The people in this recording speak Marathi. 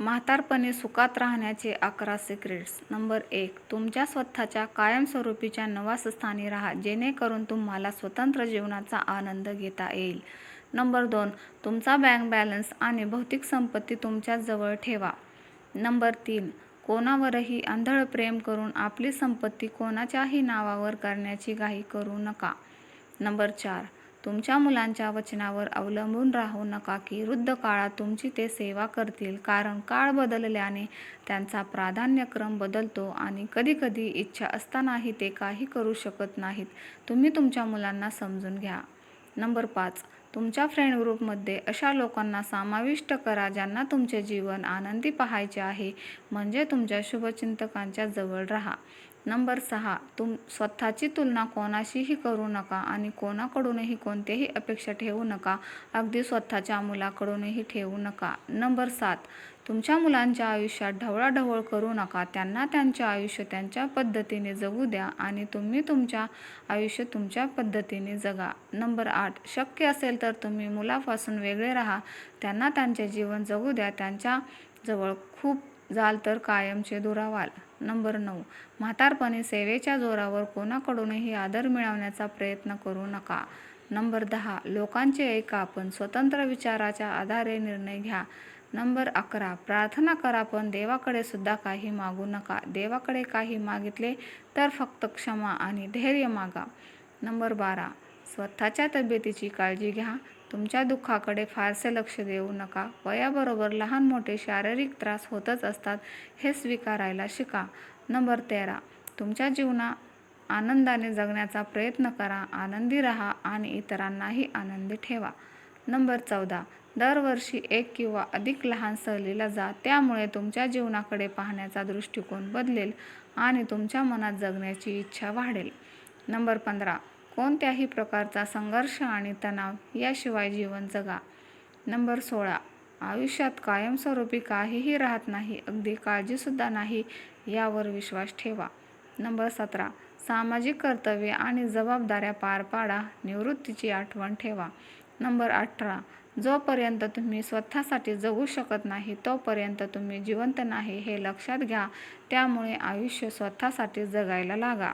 म्हातारपणी सुखात राहण्याचे अकरा सिक्रेट्स नंबर एक तुमच्या स्वतःच्या कायमस्वरूपीच्या निवासस्थानी राहा जेणेकरून तुम्हाला स्वतंत्र जीवनाचा आनंद घेता येईल. नंबर दोन तुमचा बँक बॅलन्स आणि भौतिक संपत्ती तुमच्या जवळ ठेवा. नंबर तीन कोणावरही आंधळ प्रेम करून आपली संपत्ती कोणाच्याही नावावर करण्याची घाई करू नका. नंबर चार तुमच्या मुलांच्या वचनावर अवलंबून राहू नका की वृद्ध काळात तुमची ते सेवा करतील. कारण काळ बदलल्याने त्यांचा प्राधान्यक्रम बदलतो आणि कधीकधी इच्छा असतानाही ते काही करू शकत नाहीत. तुम्ही तुमच्या मुलांना समजून घ्या. नंबर पाच. तुमच्या फ्रेंड ग्रुपमध्ये अशा लोकांना समाविष्ट करा ज्यांना तुमचे जीवन आनंदी पाहायचे आहे. म्हणजे तुमच्या शुभचिंतकांच्या जवळ राहा. नंबर सहा तुम स्वतःची तुलना कोणाशीही करू नका आणि कोणाकडूनही कोणतेही अपेक्षा ठेवू नका. अगदी स्वतःच्या मुलाकडूनही ठेवू नका. नंबर सात तुमच्या मुलांच्या आयुष्यात ढवळाढवळ करू नका. त्यांना त्यांचे आयुष्य त्यांच्या पद्धतीने जगू द्या आणि तुम्ही तुमच्या आयुष्य तुमच्या पद्धतीने जगा. नंबर आठ शक्य असेल तर तुम्ही मुलापासून वेगळे राहा. त्यांना त्यांचे जीवन जगू द्या. त्यांच्या जवळ खूप जाल तर कायमचे दुरावाल. नंबर नऊ. म्हातारपणी सेवेच्या जोरावर कोणाकडूनही आदर मिळवण्याचा प्रयत्न करू नका. नंबर दहा. लोकांचे ऐका पण स्वतंत्र विचाराच्या आधारे निर्णय घ्या. नंबर अकरा. प्रार्थना करा पण देवाकडे सुद्धा काही मागू नका. देवाकडे काही मागितले तर फक्त क्षमा आणि धैर्य मागा. नंबर बारा. स्वतःच्या तब्येतीची काळजी घ्या. तुमच्या दुःखाकडे फारसे लक्ष देऊ नका. वयाबरोबर लहान मोठे शारीरिक त्रास होतच असतात हे स्वीकारायला शिका. नंबर तेरा. तुमच्या जीवना आनंदाने जगण्याचा प्रयत्न करा. आनंदी राहा आणि इतरांनाही आनंदी ठेवा. नंबर चौदा. दरवर्षी एक किंवा अधिक लहान सहलीला जा. त्यामुळे तुमच्या जीवनाकडे पाहण्याचा दृष्टिकोन बदलेल आणि तुमच्या मनात जगण्याची इच्छा वाढेल. नंबर पंधरा. कोणत्याही प्रकारचा संघर्ष आणि तणाव याशिवाय जीवन जगा. नंबर सोळा. आयुष्यात कायमस्वरूपी काहीही राहत नाही अगदी काळजीसुद्धा नाही यावर विश्वास ठेवा. नंबर सतरा. सामाजिक कर्तव्ये आणि जबाबदाऱ्या पार पाडा निवृत्तीची आठवण ठेवा. नंबर अठरा. जोपर्यंत तुम्ही स्वतःसाठी जगू शकत नाही तोपर्यंत तुम्ही जिवंत नाही हे लक्षात घ्या त्यामुळे आयुष्य स्वतःसाठी जगायला लागा.